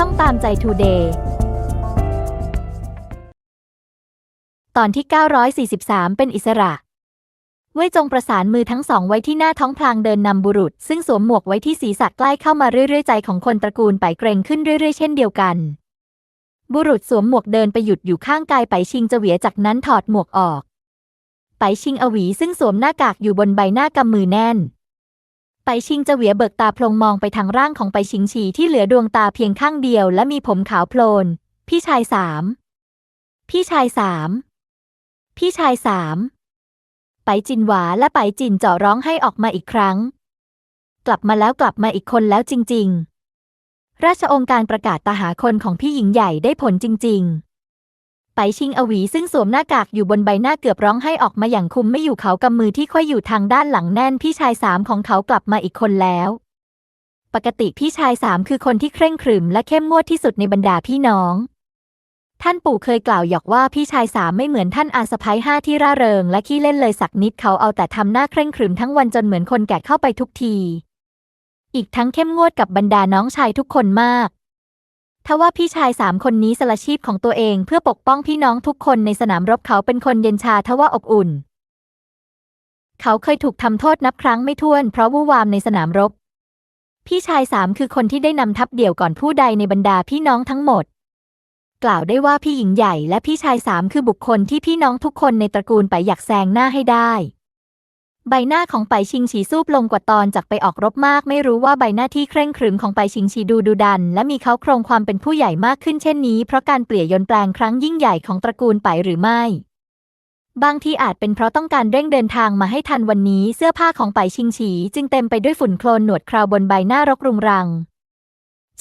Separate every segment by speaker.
Speaker 1: ช่องตามใจทูเดย์ตอนที่ 943 เป็นอิสระ เว่ยจงประสานมือทั้งสองไว้ที่หน้าท้องพลางเดินนำบุรุษ ซึ่งสวมหมวกไว้ที่ศีรษะใกล้เข้ามาเรื่อยๆใจของคนตระกูลไปเกรงขึ้นเรื่อยๆ เช่นเดียวกัน บุรุษสวมหมวกเดินไปหยุดอยู่ข้างกายไปชิงเจเหวียจากนั้นถอดหมวกออก ไปชิงอวีซึ่งสวมหน้ากากอยู่บนใบหน้ากำมือแน่น ไปชิงเจเหวียเบิกตาพลงมองไปทางร่างของไปชิงฉีที่เหลือดวงตาเพียงข้างเดียวและมีผมขาวโพลน พี่ชายสาม พี่ชายสาม พี่ชายสามไปจินหวาและไปจินเจาะร้องให้ออกมาอีกครั้ง กลับมาแล้วกลับมาอีกคนแล้วจริง ๆ ราชองค์การประกาศตาหาคนของพี่หญิงใหญ่ได้ผลจริง ๆ ไปชิงอวีซึ่งสวมหน้ากากอยู่บนใบหน้าเกือบร้องให้ออกมาอย่างคุมไม่อยู่เขากำมือที่ค่อยอยู่ทางด้านหลังแน่นพี่ชายสามของเขากลับมาอีกคนแล้ว ปกติพี่ชายสามคือคนที่เคร่งขรึมและเข้มงวดที่สุดในบรรดาพี่น้อง ท่านปู่เคยกล่าวหยอกว่าพี่ชายสามไม่เหมือนท่านอาสะพ้ยห้าที่ร่าเริง และขี้เล่นเลยสักนิดเขาเอาแต่ทำหน้าเคร่งขรึมทั้งวันจนเหมือนคนแก่เข้าไปทุกที อีกทั้งเข้มงวดกับบรรดาน้องชายทุกคนมาก ทว่าพี่ชายสามคนนี้สละชีพของตัวเองเพื่อปกป้องพี่น้องทุกคนในสนามรบเขาเป็นคนเย็นชาทว่าอบอุ่น เขาเคยถูกทำโทษนับครั้งไม่ถ้วนเพราะวู่วามในสนามรบ พี่ชายสามคือคนที่ได้นำทัพเดี่ยวก่อนผู้ใดในบรรดาพี่น้องทั้งหมด กล่าวได้ว่าพี่หญิงใหญ่และพี่ชายสามคือบุคคลที่พี่น้องทุกคนในตระกูลไปอยากแซงหน้าให้ได้ ใบหน้าของไปชิงฉีซูบลงกว่าตอนจากไปออกรบมาก ไม่รู้ว่าใบหน้าที่เคร่งขรึมของไปชิงฉีดูดุดัน และมีเขาโครงความเป็นผู้ใหญ่มากขึ้นเช่นนี้ เพราะการเปลี่ยนยนแปลงครั้งยิ่งใหญ่ของตระกูลไปหรือไม่ บางที่อาจเป็นเพราะต้องการเร่งเดินทางมาให้ทันวันนี้เสื้อผ้าของไปชิงฉี จึงเต็มไปด้วยฝุ่นโคลนหนวดคราวบนใบหน้ารกรุงรัง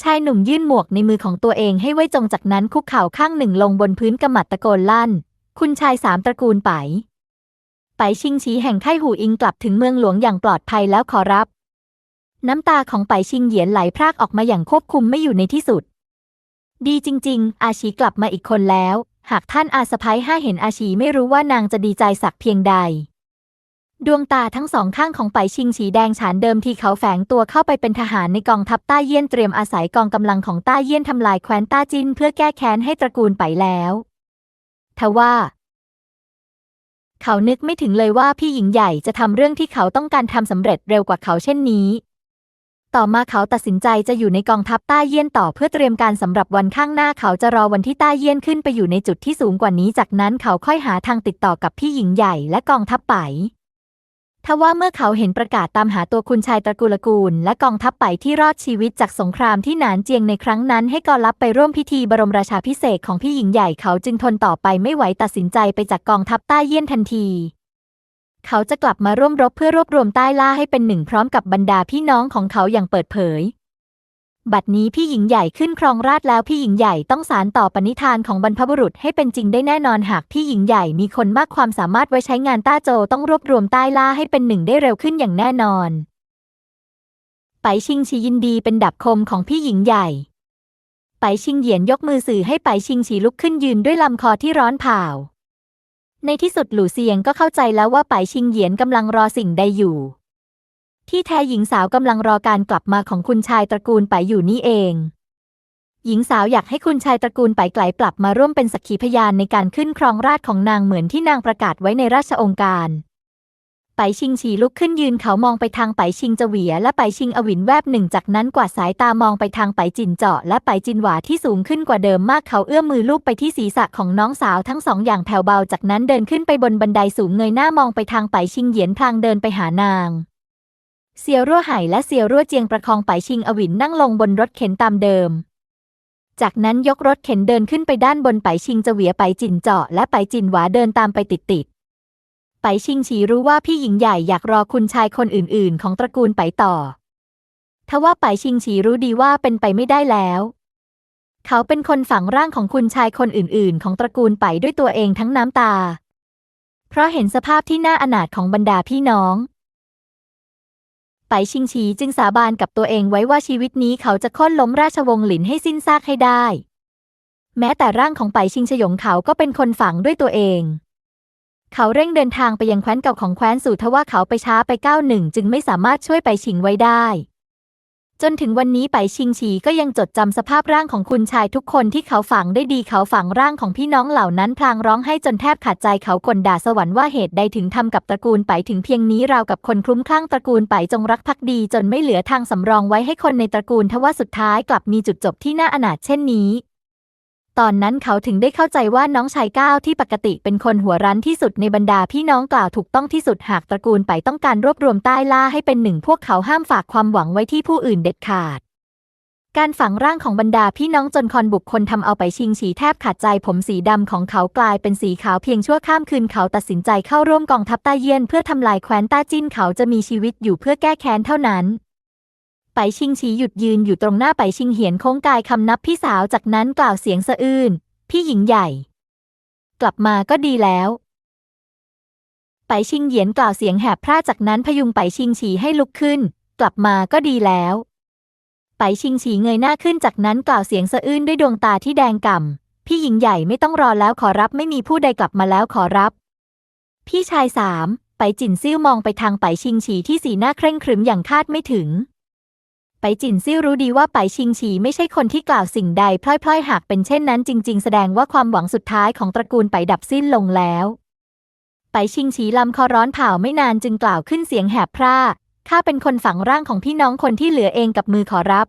Speaker 1: ชายหนุ่มยื่นหมวกในมือของตัวเองให้ไว้จงจากนั้นคุกเข่าข้างหนึ่งลงบนพื้นกำมัดตะโกนลั่น คุณชายสามตระกูลไป ไปชิงชีแห่งไข่หูอิงกลับถึงเมืองหลวงอย่างปลอดภัยแล้วขอรับ น้ำตาของไปชิงเหยียนไหลพรากออกมาอย่างควบคุมไม่อยู่ในที่สุด ดีจริง ๆ อาชีกลับมาอีกคนแล้ว หากท่านอาสะพ้ายห้าเห็นอาชีไม่รู้ว่านางจะดีใจสักเพียงใด ดวงตาทั้งสองข้างของไปชิงฉีแดงฉานเดิมที่เขาแฝงตัวเข้าไปเป็นทหารในกองทัพต้าเยี่ยนเตรียมอาศัยกองกำลังของต้าเยี่ยนทำลายแคว้นต้าจินเพื่อแก้แค้นให้ตระกูลไปแล้วทว่า เขานึกไม่ถึงเลยว่าพี่หญิงใหญ่จะทำเรื่องที่เขาต้องการทำสำเร็จเร็วกว่าเขาเช่นนี้ ต่อมาเขาตัดสินใจจะอยู่ในกองทัพต้าเยี่ยนต่อเพื่อเตรียมการสำหรับวันข้างหน้าเขาจะรอวันที่ต้าเยี่ยนขึ้นไปอยู่ในจุดที่สูงกว่านี้ จากนั้นเขาค่อยหาทางติดต่อกับพี่หญิงใหญ่และกองทัพไป ทว่าเมื่อเขาเห็นประกาศตามหาตัวคุณชายตระกูลกูล และกองทัพไปที่รอดชีวิตจากสงครามที่หนานเจียงในครั้งนั้น ให้กอลับไปร่วมพิธีบรมราชาพิเศษของพี่หญิงใหญ่เขาจึงทนต่อไปไม่ไหวตัดสินใจไปจากกองทัพใต้เยี่ยนทันที เขาจะกลับมาร่วมรบเพื่อรวบรวมใต้ล่าให้เป็นหนึ่งพร้อมกับบรรดาพี่น้องของเขาอย่างเปิดเผย บัดนี้พี่หญิงใหญ่ขึ้นครองราชแล้วพี่หญิงใหญ่ต้องสารต่อปณิธานของบรรพบุรุษให้เป็นจริงได้แน่นอนหากพี่หญิงใหญ่มีคนมากความสามารถไว้ใช้งานต้าโจต้องรวบรวมใต้ล่าให้เป็นหนึ่งได้เร็วขึ้นอย่างแน่นอน ไปชิงชียินดีเป็นดับคมของพี่หญิงใหญ่ ไปชิงเหยียนยกมือสื่อให้ไปชิงฉีลุกขึ้นยืนด้วยลำคอที่ร้อนเผาในที่สุดหลู่เซียงก็เข้าใจแล้วว่าไปชิงเหยียนกำลังรอสิ่งใดอยู่ ที่แท้หญิงสาวกำลังรอการกลับมาของคุณชายตระกูลไปอยู่นี่เอง หญิงสาวอยากให้คุณชายตระกูลไปไกลกลับมาร่วมเป็นสักขีพยานในการขึ้นครองราชของนางเหมือนที่นางประกาศไว้ในราชองค์การ ไปชิงฉีลุกขึ้นยืนเขามองไปทางไปชิงจเวียและไปชิงอวินแวบหนึ่งจากนั้นกวาดสายตามองไปทางไปจินเจาะและไปจินหวาที่สูงขึ้นกว่าเดิมมากเขาเอื้อมมือลูบไปที่ศีรษะของน้องสาวทั้งสองอย่างแผ่วเบาจากนั้นเดินขึ้นไปบนบันไดสูงเงยหน้ามองไปทางไปชิงเหยียนพลางเดินไปหานาง เซียวรั่วไห่และเซียวรั่วเจียงประคองไปชิงอวินนั่งลงบนรถเข็นตามเดิม จากนั้นยกรถเข็นเดินขึ้นไปด้านบนไปชิงเจเหวียไปจินเจาะและไปจินหวาเดินตามไปติดๆไปชิงฉีรู้ว่าพี่หญิงใหญ่อยากรอคุณชายคนอื่นๆ ของตระกูลไปต่อ ทว่าไปชิงฉีรู้ดีว่าเป็นไปไม่ได้แล้ว เขาเป็นคนฝังร่างของคุณชายคนอื่นๆ ของตระกูลไปด้วยตัวเองทั้งน้ำตา เพราะเห็นสภาพที่น่าอนาถของบรรดาพี่น้อง ไปชิงฉีจึงสาบานกับตัวเองไว้ว่าชีวิตนี้เขาจะค้นล้มราชวงศ์หลินให้สิ้นซากให้ได้ แม้แต่ร่างของไปชิงชยงเขาก็เป็นคนฝังด้วยตัวเอง เขาเร่งเดินทางไปยังแคว้นเก่าของแคว้นสู่ทว่าเขาไปช้าไปก้าวหนึ่งจึงไม่สามารถช่วยไปชิงไว้ได้ จนถึงวันนี้ไปชิงฉีก็ยังจดจำสภาพร่างของคุณชายทุกคนที่เขาฝังได้ดีเขาฝังร่างของพี่น้องเหล่านั้นพลางร้องไห้จนแทบขาดใจเขากลด่าสวรรค์ว่าเหตุใดถึงทำกับตระกูลไปถึงเพียงนี้ราวกับคนคลุ้มคลั่งตระกูลไปจงรักภักดี จนไม่เหลือทางสำรองไว้ให้คนในตระกูลทว่าสุดท้ายกลับมีจุดจบที่น่าอนาถเช่นนี้ ตอนนั้นเขาถึงได้เข้าใจว่าน้องชายก้าวที่ปกติเป็นคนหัวรั้นที่สุดในบรรดาพี่น้องกล่าวถูกต้องที่สุดหากตระกูลไปต้องการรวบรวมใต้ล่าให้เป็นหนึ่งพวกเขาห้ามฝากความหวังไว้ที่ผู้อื่นเด็ดขาด การฝังร่างของบรรดาพี่น้องจนคอนบุคคลทำเอาไปชิงฉีแทบขาดใจผมสีดำของเขากลายเป็นสีขาวเพียงชั่วข้ามคืนเขาตัดสินใจเข้าร่วมกองทัพต้เยียนเพื่อทำลายแคว้นต้าจิ้นเขาจะมีชีวิตอยู่เพื่อแก้แค้นเท่านั้น ไปชิงฉีหยุดยืนอยู่ตรงหน้าไปชิงเหียนโค้งกายคำนับพี่สาวจากนั้นกล่าวเสียงสะอื้นพี่หญิงใหญ่ กลับมาก็ดีแล้ว ไปชิงเหยียนกล่าวเสียงแหบพร่าจากนั้นพยุงไปชิงฉีให้ลุกขึ้น กลับมาก็ดีแล้ว ไปชิงฉีเงยหน้าขึ้นจากนั้นกล่าวเสียงสะอื้นด้วยดวงตาที่แดงก่ำพี่หญิงใหญ่ไม่ต้องรอแล้วขอรับไม่มีผู้ใดกลับมาแล้วขอรับ พี่ชายสามไปจินซิ่วมองไปทางไปชิงฉีที่สีหน้าเคร่งครึมอย่างคาดไม่ถึง ไปจินซิ่รู้ดีว่าไปชิงฉีไม่ใช่คนที่กล่าวสิ่งใดพล่อยๆ หากเป็นเช่นนั้นจริง ๆ แสดงว่าความหวังสุดท้ายของตระกูลไปดับสิ้นลงแล้ว ไปชิงฉีลำคอร้อนเผาไม่นานจึงกล่าวขึ้นเสียงแหบพร่าข้าเป็นคนฝังร่างของพี่น้องคนที่เหลือเองกับมือขอรับ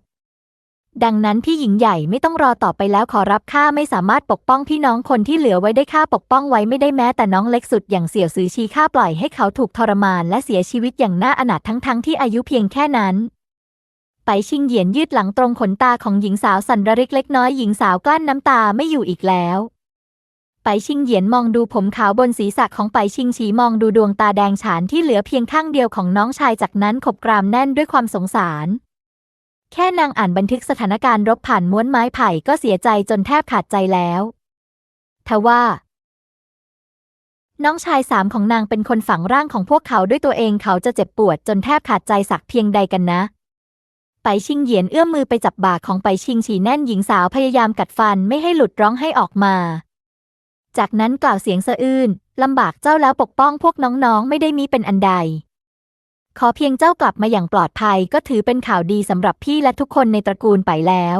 Speaker 1: ดังนั้นพี่หญิงใหญ่ไม่ต้องรอต่อไปแล้วขอรับข้าไม่สามารถปกป้องพี่น้องคนที่เหลือไว้ได้ข้าปกป้องไว้ไม่ได้แม้แต่น้องเล็กสุดอย่างเสี่ยวซือชีข้าปล่อยให้เขาถูกทรมานและเสียชีวิตอย่างน่าอนาถทั้งๆที่อายุเพียงแค่นั้น ไปชิงเหยียนยืดหลังตรงขนตาของหญิงสาวสันระริกเล็กน้อยหญิงสาวกลั้นน้ำตาไม่อยู่อีกแล้ว ไปชิงเหยียนมองดูผมขาวบนศีรษะของไปชิงฉีมองดูดวงตาแดงฉานที่เหลือเพียงข้างเดียวของน้องชายจากนั้นขบกรามแน่นด้วยความสงสาร แค่นางอ่านบันทึกสถานการณ์รบผ่านม้วนไม้ไผ่ก็เสียใจจนแทบขาดใจแล้วทว่าน้องชายสามของนางเป็นคนฝังร่างของพวกเขาด้วยตัวเองเขาจะเจ็บปวดจนแทบขาดใจสักเพียงใดกันนะ ไปชิงเหยียนเอื้อมมือไปจับบ่าของไปชิงฉีแน่นหญิงสาวพยายามกัดฟันไม่ให้หลุดร้องให้ออกมา จากนั้นกล่าวเสียงสะอื้นลำบากเจ้าแล้วปกป้องพวกน้องๆ ไม่ได้มีเป็นอันใด ขอเพียงเจ้ากลับมาอย่างปลอดภัยก็ถือเป็นข่าวดีสำหรับพี่และทุกคนในตระกูลไปแล้ว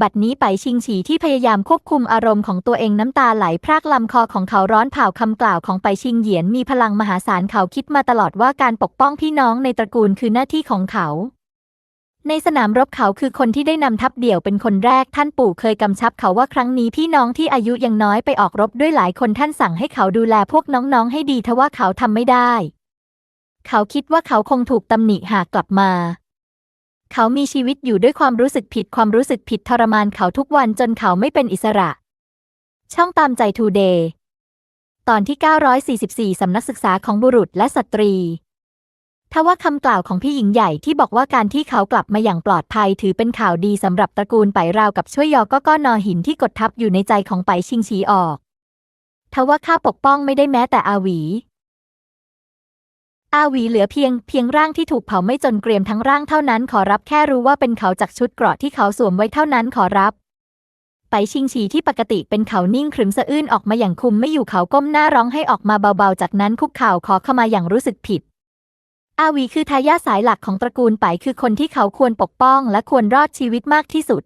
Speaker 1: บัดนี้ไปชิงฉีที่พยายามควบคุมอารมณ์ของตัวเองน้ำตาไหลพรากลำคอของเขาร้อนเผาคำกล่าวของไปชิงเหยียนมีพลังมหาศาลเขาคิดมาตลอดว่าการปกป้องพี่น้องในตระกูลคือหน้าที่ของเขา ในสนามรบเขาคือคนที่ได้นำทัพเดี่ยวเป็นคนแรกท่านปู่เคยกำชับเขาว่าครั้งนี้พี่น้องที่อายุยังน้อยไปออกรบด้วยหลายคนท่านสั่งให้เขาดูแลพวกน้องๆให้ดีทว่าเขาทำไม่ได้ เขาคิดว่าเขาคงถูกตำหนิหากกลับมา เขามีชีวิตอยู่ด้วยความรู้สึกผิดความรู้สึกผิดทรมานเขาทุกวันจนเขาไม่เป็นอิสระ ช่องตามใจทูเดย์ตอนที่ 944 สำนักศึกษาของบุรุษและสตรี ทว่าคำกล่าวของพี่หญิงใหญ่ที่บอกว่าการที่เขากลับมาอย่างปลอดภัย ถือเป็นข่าวดีสำหรับตระกูลไปราวกับช่วยยอก็ก้อนนอหินที่กดทับอยู่ในใจของไปชิงชีออกทว่าข้าปกป้องไม่ได้แม้แต่อาหวี อาหวีเหลือเพียงเพียงร่างที่ถูกเผาไม่จนเกรียมทั้งร่างเท่านั้นขอรับแค่รู้ว่าเป็นเขาจากชุดเกราะที่เขาสวมไว้เท่านั้นขอรับ ไปชิงฉีที่ปกติเป็นเขานิ่งขรึมสะอื้นออกมาอย่างคุมไม่อยู่เขาก้มหน้าร้องให้ออกมาเบาๆ จากนั้นคุกเข่าขอเข้ามาอย่างรู้สึกผิด อาวีคือทายาทสายหลักของตระกูลไปคือคนที่เขาควรปกป้องและควรรอดชีวิตมากที่สุด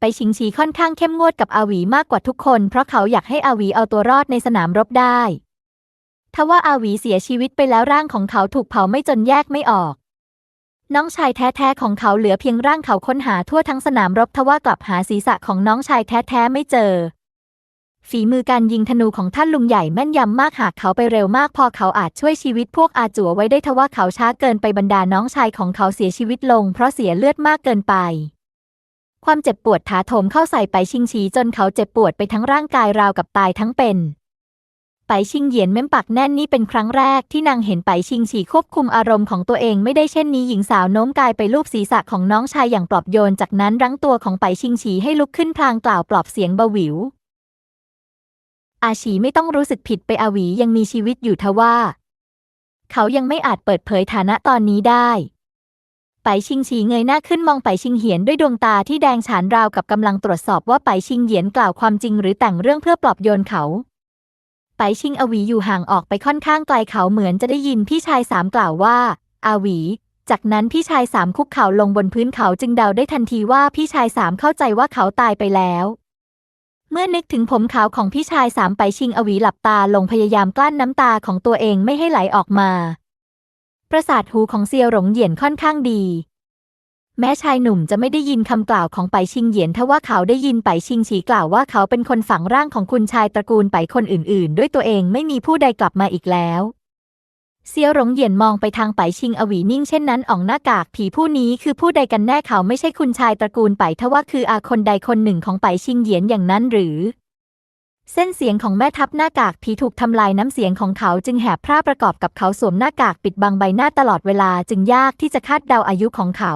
Speaker 1: ไปชิงฉีค่อนข้างเข้มงวดกับอาวีมากกว่าทุกคน เพราะเขาอยากให้อาวีเอาตัวรอดในสนามรบได้ทว่าอาวีเสียชีวิตไปแล้วร่างของเขาถูกเผาไม่จนแยกไม่ออก น้องชายแท้ๆของเขาเหลือเพียงร่างเขาค้นหาทั่วทั้งสนามรบทว่ากลับหาศีรษะของน้องชายแท้ๆไม่เจอ ฝีมือการยิงธนูของท่านลุงใหญ่แม่นยำมากหากเขาไปเร็วมากพอเขาอาจช่วยชีวิตพวกอาจัวไว้ได้ทว่าเขาช้าเกินไปบรรดาน้องชายของเขาเสียชีวิตลง เพราะเสียเลือดมากเกินไป ความเจ็บปวดถาโถมเข้าใส่ไปชิงชีจนเขาเจ็บปวดไปทั้งร่างกายราวกับตายทั้งเป็นไปชิงเหยียนเม้มปากแน่นนี่เป็นครั้งแรกที่นางเห็นไปชิงฉีควบคุมอารมณ์ของตัวเองไม่ได้เช่นนี้หญิงสาวโน้มกายไปลูบศีรษะของน้องชายอย่างปลอบโยนจากนั้นรั้งตัวของไปชิงฉีให้ลุกขึ้นพลางกล่าวปลอบเสียงเบาหวิว อาชีไม่ต้องรู้สึกผิดไปอาวียังมีชีวิตอยู่ทว่า เขายังไม่อาจเปิดเผยฐานะตอนนี้ได้ ไปชิงฉีเงยหน้าขึ้นมองไปชิงเหียนด้วยดวงตาที่แดงฉานราวกับกำลังตรวจสอบว่าไปชิงเหียนกล่าวความจริงหรือแต่งเรื่องเพื่อปลอบโยนเขา ไปชิงอวีอยู่ห่างออกไปค่อนข้างไกลเขาเหมือนจะได้ยินพี่ชายสามกล่าวว่า อาวีจากนั้นพี่ชายสามคุกเข่าลงบนพื้นเขาจึงเดาได้ทันทีว่าพี่ชายสามเข้าใจว่าเขาตายไปแล้ว เมื่อนึกถึงผมขาวของพี่ชายสามไปชิงอวีหลับตาลงพยายามกลั้นน้ำตาของตัวเองไม่ให้ไหลออกมา ประสาทหูของเซียวหลงเหยียนค่อนข้างดี แม้ชายหนุ่มจะไม่ได้ยินคำกล่าวของไปชิงเหยียนทว่าเขาได้ยินไปชิงฉีกล่าวว่าเขาเป็นคนฝังร่างของคุณชายตระกูลไปคนอื่น ๆ ด้วยตัวเองไม่มีผู้ใดกลับมาอีกแล้ว เซียวหลงเหยียนมองไปทางไปชิงอวีนิ่งเช่นนั้นอ่องหน้ากากผีผู้นี้คือผู้ใดกันแน่เขาไม่ใช่คุณชายตระกูลไปทว่าคืออาคนใดคนหนึ่งของไปชิงเหยียนอย่างนั้นหรือ เส้นเสียงของแม่ทัพหน้ากากผีถูกทำลายน้ำเสียงของเขาจึงแหบพร่าประกอบกับเขาสวมหน้ากากปิดบังใบหน้าตลอดเวลาจึงยากที่จะคาดเดาอายุของเขา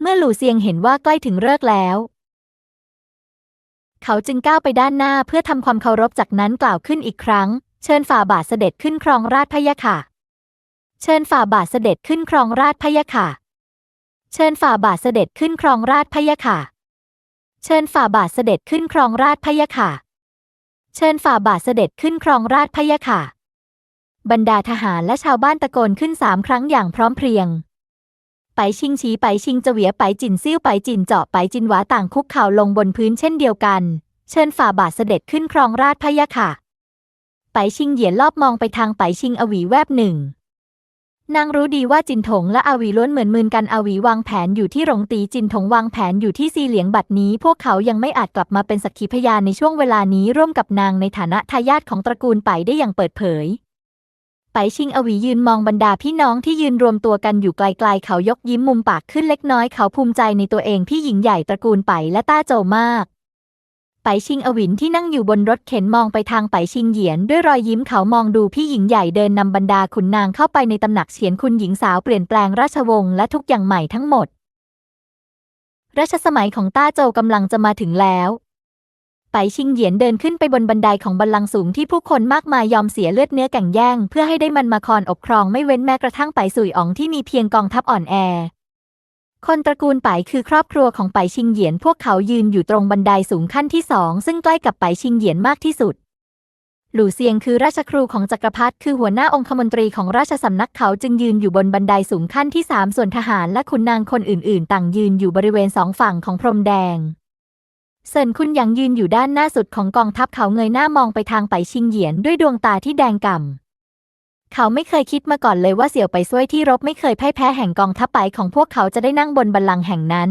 Speaker 1: เมื่อหลู่เซียงเห็นว่าใกล้ถึงเลิกแล้วเขาจึงก้าวไปด้านหน้าเพื่อทำความเคารพจากนั้นกล่าวขึ้นอีกครั้ง เชิญฝ่าบาทเสด็จขึ้นครองราชพะยะค่ะ เชิญฝ่าบาทเสด็จขึ้นครองราชพะยะค่ะ เชิญฝ่าบาทเสด็จขึ้นครองราชพะยะค่ะ เชิญฝ่าบาทเสด็จขึ้นครองราชพะยะค่ะ เชิญฝ่าบาทเสด็จขึ้นครองราชพะยะค่ะ บรรดาทหารและชาวบ้านตะโกนขึ้นสามครั้งอย่างพร้อมเพรียง ไปชิงชีไปชิงเจเวียไปจินซิ่วไปจินเจาะไปจินหวาต่างคุกเข่าลงบนพื้นเช่นเดียวกัน เชิญฝ่าบาทเสด็จขึ้นครองราชพะยะค่ะ ไปชิงเหยียนรอบมองไปทางไปชิงอวีแวบหนึ่ง นางรู้ดีว่าจินถงและอวีล้วนเหมือนมืนกันอวีวางแผนอยู่ที่หลงตีจินถงวางแผนอยู่ที่ซีเหลียงบัดนี้ พวกเขายังไม่อาจกลับมาเป็นสักขีพยานในช่วงเวลานี้ร่วมกับนางในฐานะทายาทของตระกูลไปได้อย่างเปิดเผยไปชิงอวียืนมองบรรดาพี่น้องที่ยืนรวมตัวกันอยู่ไกลๆ เขายกยิ้มมุมปากขึ้นเล็กน้อยเขาภูมิใจในตัวเองที่หญิงใหญ่ตระกูลไปและต้าโจมาก ชิงอวินที่นั่งอยู่บนรถเข็นมองไปทางไปชิงเหยียน ด้วยรอยยิ้มเขามองดูพี่หญิงใหญ่เดินนำบรรดาขุนนางเข้าไปในตำหนักเฉียนคุณหญิงสาวเปลี่ยนแปลงราชวงศ์และทุกอย่างใหม่ทั้งหมดรัชสมัยของต้าโจวกำลังจะมาถึงแล้วไปชิงเหยียนเดินขึ้นไปบนบันไดของบัลลังสูงที่ผู้คนมากมายยอมเสียเลือดเนื้อแก่งแย่ง เพื่อให้ได้มันมาครองอบครองไม่เว้นแม้กระทั่งไปสุยอ๋องที่มีเพียงกองทัพอ่อนแอ คนตระกูลไปคือครอบครัวของไปชิงเหยียน พวกเขายืนอยู่ตรงบันไดสูงขั้นที่สองซึ่งใกล้กับไปชิงเหยียนมากที่สุด หลู่เซียงคือราชครูของจักรพรรดิคือหัวหน้าองคมนตรีของราชสำนักเขาจึงยืนอยู่บนบันไดสูงขั้นที่สามส่วนทหารและขุนนางคนอื่น ๆ ต่างยืนอยู่บริเวณสองฝั่งของพรมแดงเซินคุณยางยืนอยู่ด้านหน้าสุดของกองทัพเขาเงยหน้ามองไปทางไปชิงเหยียนด้วยดวงตาที่แดงก่ำ เขาไม่เคยคิดมาก่อนเลยว่าเสี่ยวไปซ้วยที่รบไม่เคยพ่ายแพ้แห่งกองทัพไปของพวกเขาจะได้นั่งบนบัลลังก์แห่งนั้น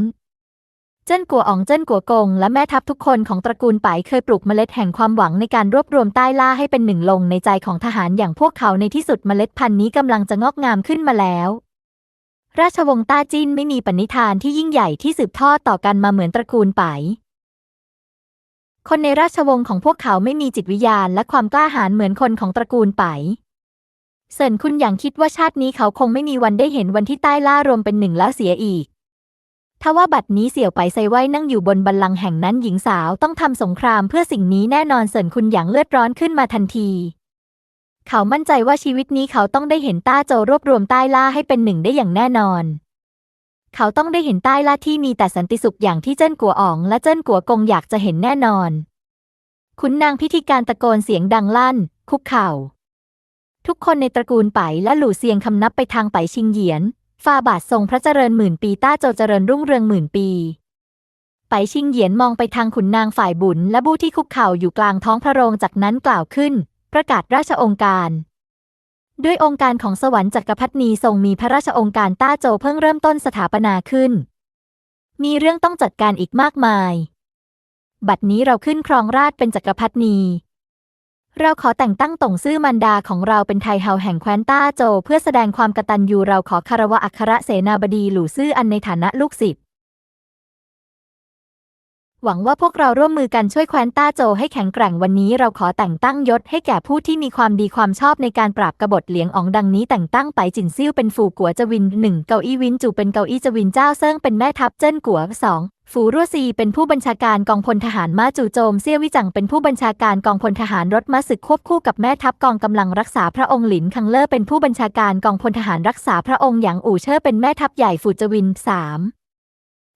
Speaker 1: เจิ้นกัวอ๋องเจิ้นกัวกง และแม่ทัพทุกคนของตระกูลไปเคยปลูกเมล็ดแห่งความหวังในการรวบรวมใต้ล่าให้เป็นหนึ่งลงในใจของทหารอย่างพวกเขาในที่สุดเมล็ดพันธุ์นี้กำลังจะงอกงามขึ้นมาแล้ว ราชวงศ์ต้าจิ้นไม่มีปณิธานที่ยิ่งใหญ่ที่สืบทอดต่อกันมาเหมือนตระกูลไปคนในราชวงศ์ของพวกเขาไม่มีจิตวิญญาณและความกล้าหาญเหมือนคนของตระกูลไป เซินคุณอย่างคิดว่าชาตินี้เขาคงไม่มีวันได้เห็นวันที่ใต้ล่ารวมเป็นหนึ่งแล้วเสียอีกทว่าบัดนี้เสี่ยวไปไซไว้นั่งอยู่บนบัลลังก์แห่งนั้นหญิงสาวต้องทำสงครามเพื่อสิ่งนี้แน่นอนเซินคุณอย่างเลือดร้อนขึ้นมาทันที เขามั่นใจว่าชีวิตนี้เขาต้องได้เห็นต้าโจรวบรวมใต้ล่าให้เป็นหนึ่งได้อย่างแน่นอน เขาต้องได้เห็นใต้ล่าที่มีแต่สันติสุขอย่างที่เจิ้นกัวอ๋องและเจิ้นกัวกงอยากจะเห็นแน่นอนขุนนางพิธีการตะโกนเสียงดังลั่น คุกเข่า ทุกคนในตระกูลไปและหลู่เซียงคำนับไปทางไปชิงเหยียนฝ่าบาททรงพระเจริญหมื่นปีต้าโจวเจริญรุ่งเรืองหมื่นปี ไปชิงเหยียนมองไปทางขุนนางฝ่ายบุญและบู้ที่คุกเข่าอยู่กลางท้องพระโรงจากนั้นกล่าวขึ้น ประกาศราชองค์การ ด้วยองค์การของสวรรค์จักรพรรดินีทรงมีพระราชองค์การต้าโจวเพิ่งเริ่มต้นสถาปนาขึ้น มีเรื่องต้องจัดการอีกมากมาย บัดนี้เราขึ้นครองราชเป็นจักรพรรดินี เราขอแต่งตั้งต่งซื่อมันดาของเราเป็นไทเฮาแห่งแคว้นต้าโจ เพื่อแสดงความกตัญญูเราขอคารวะอัครเสนาบดีหลู่ซื่ออันในฐานะลูกศิษย์ หวังว่าพวกเราร่วมมือกันช่วยแคว้นต้าโจให้แข็งแกร่งวันนี้เราขอแต่งตั้งยศให้แก่ผู้ที่มีความดีความชอบในการปราบกบฏเหลียงอ๋องดังนี้แต่งตั้งไปจินซิ่วเป็นฝูกัวจวินหนึ่งเกาอี้วินจูเป็นเกาอี้จวินเจ้าเซิงเป็นแม่ทัพเจิ้นกัวสองฝูรั่วซีเป็นผู้บัญชาการกองพลทหารมาจู่โจมเซี่ยวิจังเป็นผู้บัญชาการกองพลทหารรถม้าศึกควบคู่กับแม่ทัพกองกำลังรักษาพระองค์หลินคังเลอร์เป็นผู้บัญชาการกองพลทหารรักษาพระองค์หยางอู่เชอร์เป็นแม่ทัพใหญ่ฝูจวินสาม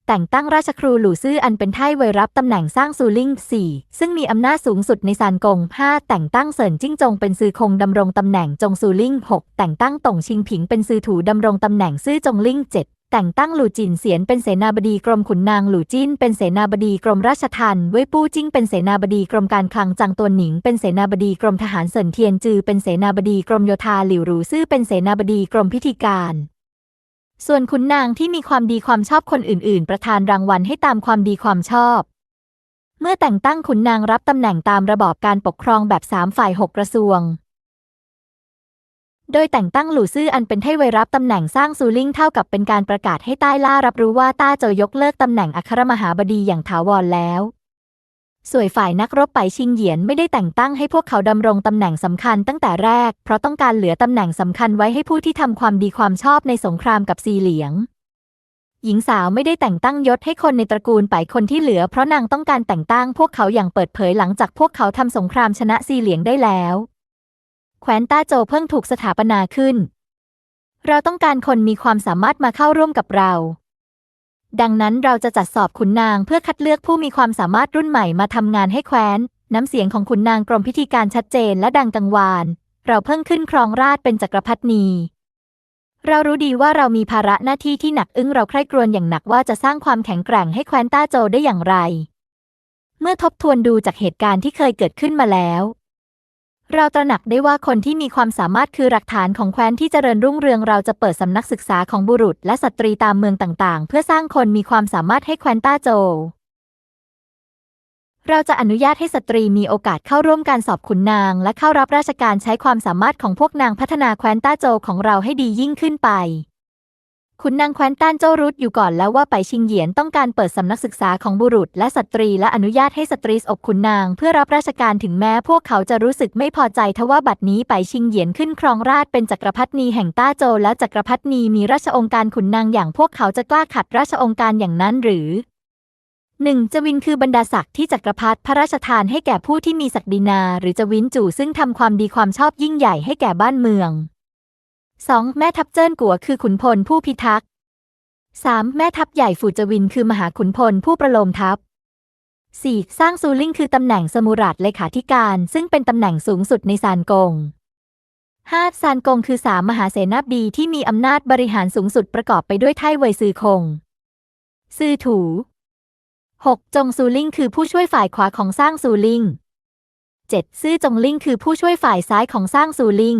Speaker 1: แต่งตั้งราชครูหลู่ซื่ออันเป็นไท่เวรับตำแหน่งสร้างซูลิง4ซึ่งมีอำนาจสูงสุดในซานกง5แต่งตั้งเสินจิ้งจงเป็นซือคงดำรงตำแหน่งจงซูลิง6แต่งตั้งต่งชิงผิงเป็นซือถูดำรงตำแหน่งซื่อจงลิง7แต่งตั้งหลู่จินเสียนเป็นเสนาบดีกรมขุนนางหลู่จิ้นเป็นเสนาบดีกรมราชทัณฑ์เว่ยปู้จิ้งเป็นเสนาบดีกรมการคลังจังตัวหนิง เป็นเสนาบดีกรมทหารเสินเทียนจือเป็นเสนาบดีกรมโยธาหลิวหรูซื่อเป็นเสนาบดีกรมพิธีการ ส่วนขุนนางที่มีความดีความชอบคนอื่น ๆ ประทานรางวัลให้ตามความดีความชอบ เมื่อแต่งตั้งขุนนางรับตำแหน่งตามระบอบการปกครองแบบสามฝ่ายหกกระทรวง โดยแต่งตั้งหลู่ซื่ออันเป็นไทเวยรับตำแหน่งสร้างซูลิงเท่ากับเป็นการประกาศให้ใต้ล่ารับรู้ว่าต้าโจยกเลิกตำแหน่งอัครมหาบดีอย่างถาวรแล้ว ส่วนฝ่ายนักรบไปชิงเหยียนไม่ได้แต่งตั้งให้พวกเขาดำรงตำแหน่งสำคัญตั้งแต่แรก เพราะต้องการเหลือตำแหน่งสำคัญไว้ให้ผู้ที่ทำความดีความชอบในสงครามกับซีเหลียง หญิงสาวไม่ได้แต่งตั้งยศให้คนในตระกูลไปคนที่เหลือ เพราะนางต้องการแต่งตั้งพวกเขาอย่างเปิดเผยหลังจากพวกเขาทำสงครามชนะซีเหลียงได้แล้ว แคว้นต้าโจเพิ่งถูกสถาปนาขึ้น เราต้องการคนมีความสามารถมาเข้าร่วมกับเรา ดังนั้นเราจะจัดสอบขุนนางเพื่อคัดเลือกผู้มีความสามารถรุ่นใหม่มาทำงานให้แคว้น น้ำเสียงของขุนนางกรมพิธีการชัดเจนและดังกังวาน เราเพิ่งขึ้นครองราชเป็นจักรพรรดินีเรารู้ดีว่าเรามีภาระหน้าที่ที่หนักอึ้งเราใคร่ครวญอย่างหนักว่าจะสร้างความแข็งแกร่งให้แคว้นต้าโจได้อย่างไร เมื่อทบทวนดูจากเหตุการณ์ที่เคยเกิดขึ้นมาแล้ว เราตระหนักได้ว่าคนที่มีความสามารถคือหลักฐานของแคว้นที่เจริญรุ่งเรืองเราจะเปิดสำนักศึกษาของบุรุษ และสตรีตามเมืองต่างๆ เพื่อสร้างคนมีความสามารถให้แคว้นต้าโจ เราจะอนุญาตให้สตรีมีโอกาสเข้าร่วมการสอบขุนนาง และเข้ารับราชการใช้ความสามารถของพวกนางพัฒนาแคว้นต้าโจของเราให้ดียิ่งขึ้นไป ขุนนางแคว้นต้านโจวรู้อยู่ก่อนแล้วว่าไปชิงเหยียนต้องการเปิดสำนักศึกษาของบุรุษ และสตรีและอนุญาตให้สตรีอบขุนนางเพื่อรับราชการถึงแม้พวกเขาจะรู้สึกไม่พอใจทว่าบัดนี้ไปชิงเหยียนขึ้นครองราชเป็นจักรพรรดินีแห่งต้าโจและจักรพรรดินีมีราชองค์การขุนนางอย่างพวกเขาจะกล้าขัดราชองค์การอย่างนั้นหรือหนึ่งจวินคือบรรดาศักดิ์ที่จักรพรรดิพระราชทานให้แก่ผู้ที่มีศักดินา หรือจวินจู่ซึ่งทำความดีความชอบยิ่งใหญ่ให้แก่บ้านเมือง 2. แม่ทัพเจิ้นกัวคือขุนพลผู้พิทักษ์ 3. แม่ทัพใหญ่ฝูจวินคือมหาขุนพลผู้ประโลมทัพ 4. สร้างซูลิงคือตำแหน่งสมุรัตเลขาธิการ ซึ่งเป็นตำแหน่งสูงสุดในซานกง 5. ซานกงคือสามมหาเสนาบดีที่มีอำนาจบริหารสูงสุดประกอบไปด้วยไท่เวยซือคง ซือถู 6. จงซูลิงคือผู้ช่วยฝ่ายขวาของสร้างซูลิง 7. ซื่อจงลิงคือผู้ช่วยฝ่ายซ้ายของสร้างซูลิง